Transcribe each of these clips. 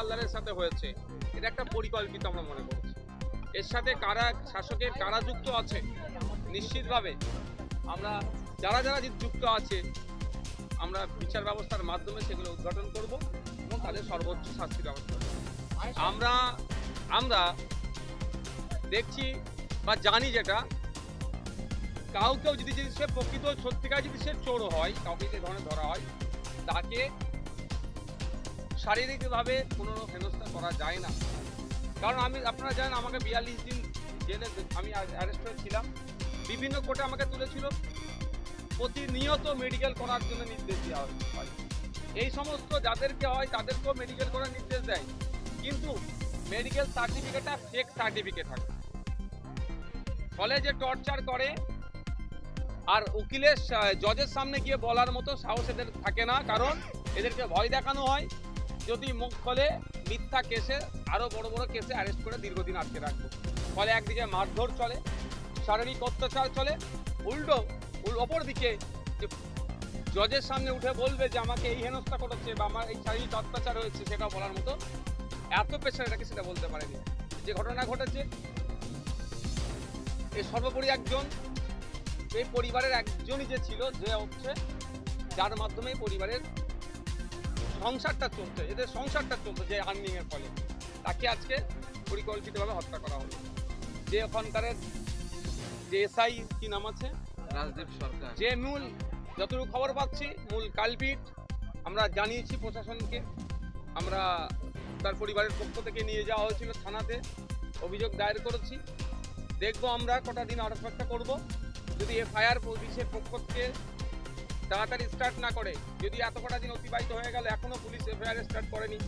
হালদারের সাথে হয়েছে। এটা একটা পরিকল্পিত আমরা মনে করছি। এর সাথে কারা, শাসকের কারা যুক্ত আছে? নিশ্চিতভাবে আমরা, যারা যারা যুক্ত আছে, আমরা বিচার ব্যবস্থার মাধ্যমে সেগুলো উদ্ঘাটন করব এবং তাদের সর্বোচ্চ শাস্তি ব্যবস্থা আমরা আমরা দেখছি বা জানি যেটা, কাউকেও যদি যদি সে প্রকৃত সত্যিকার যদি সে চোর হয়, কাউকে যে ধরনের ধরা হয়, তাকে শারীরিকভাবে কোনো হেনস্থা করা যায় না। কারণ আমি, আপনারা জানেন আমাকে বিয়াল্লিশ দিন জেলে আমি অ্যারেস্ট হয়েছিলাম। বিভিন্ন কোর্টে আমাকে তুলেছিল। প্রতিনিয়ত মেডিকেল করার জন্য নির্দেশ দেওয়া হয়। এই সমস্ত যাদেরকে হয় তাদেরকেও মেডিকেল করার নির্দেশ দেয়। কিন্তু মেডিকেল সার্টিফিকেটটা ফেক সার্টিফিকেট থাকে। ফলে যে টর্চার করে, আর উকিলের জজের সামনে গিয়ে বলার মতো সাহস এদের থাকে না। কারণ এদেরকে ভয় দেখানো হয়। যদি মুখ খোলে, মিথ্যা কেসে আরও বড় বড় কেসে অ্যারেস্ট করে দীর্ঘদিন আটকে রাখব। ফলে একদিকে মারধর চলে, শারীরিক অত্যাচার চলে, উল্টো, উল অপর দিকে জজের সামনে উঠে বলবে যে আমাকে এই হেনস্থা করেছে বা আমার এই শারীরিক অত্যাচার হয়েছে সেটা বলার মতো, এত পেশার এটাকে সেটা বলতে পারেনি। যে ঘটনা ঘটেছে এই সর্বোপরি একজন এই পরিবারের একজনই যে ছিল, যে হচ্ছে, যার মাধ্যমে পরিবারের সংসারটা চলছে এদের সংসারটা চলছে যে আর্নিং এর ফলে। তাকে আজকে পরিকল্পিতভাবে হত্যা করা হলো। যে ওখানকারের যে এসআই কি নাম আছে? রাজদীপ সরকার। যে মূল যতটুকু খবর পাচ্ছি মূল কালপিট আমরা জানিয়েছি প্রশাসনকে। আমরা তার পরিবারের পক্ষ থেকে নিয়ে যাওয়া হয়েছিল থানাতে অভিযোগ দায়ের করেছি। দেখব আমরা কটা দিন আর করব। যদি এফআইআর পুলিশের পক্ষ থেকে তাড়াতাড়ি স্টার্ট না করে যদি এত কটা দিন অতিবাহিত হয়ে গেল এখনও পুলিশ এফআইআর স্টার্ট করেনি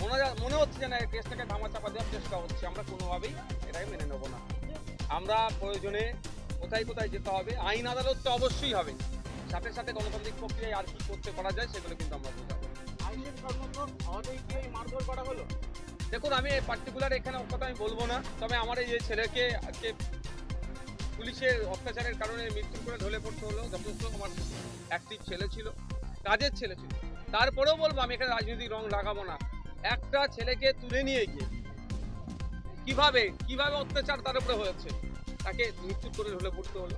মনে মনে হচ্ছে যে না এই কেসটাকে ধামাচাপা দেওয়ার চেষ্টা হচ্ছে। আমরা কোনোভাবেই এটাকে মেনে নেব না। আমরা প্রয়োজনে কোথায় কোথায় যেতে হবে আইন আদালত তো অবশ্যই হবে। সাথে সাথে গণতান্ত্রিক প্রক্রিয়ায় আর কি করতে পারা যায় সেগুলো কিন্তু আমরা বোঝাবো। আইনের কর্মকর্তা সহজেই কি এই মারধর করা হলো? দেখুন আমি পার্টিকুলার এখানে কথা আমি বলব না তবে আমার এই যে ছেলেকে আজকে পুলিশের অত্যাচারের কারণে মৃত্যু করে ঢলে পড়তে হলো। যথেষ্ট আমার অ্যাক্টিভ ছেলে ছিল, কাজের ছেলে ছিল। তারপরেও বলব, আমি এখানে রাজনৈতিক রং লাগাবো না। একটা ছেলেকে তুলে নিয়ে গিয়ে কীভাবে কীভাবে অত্যাচার তার উপরে হয়েছে, তাকে মৃত্যু করে ঢলে পড়তে হলো।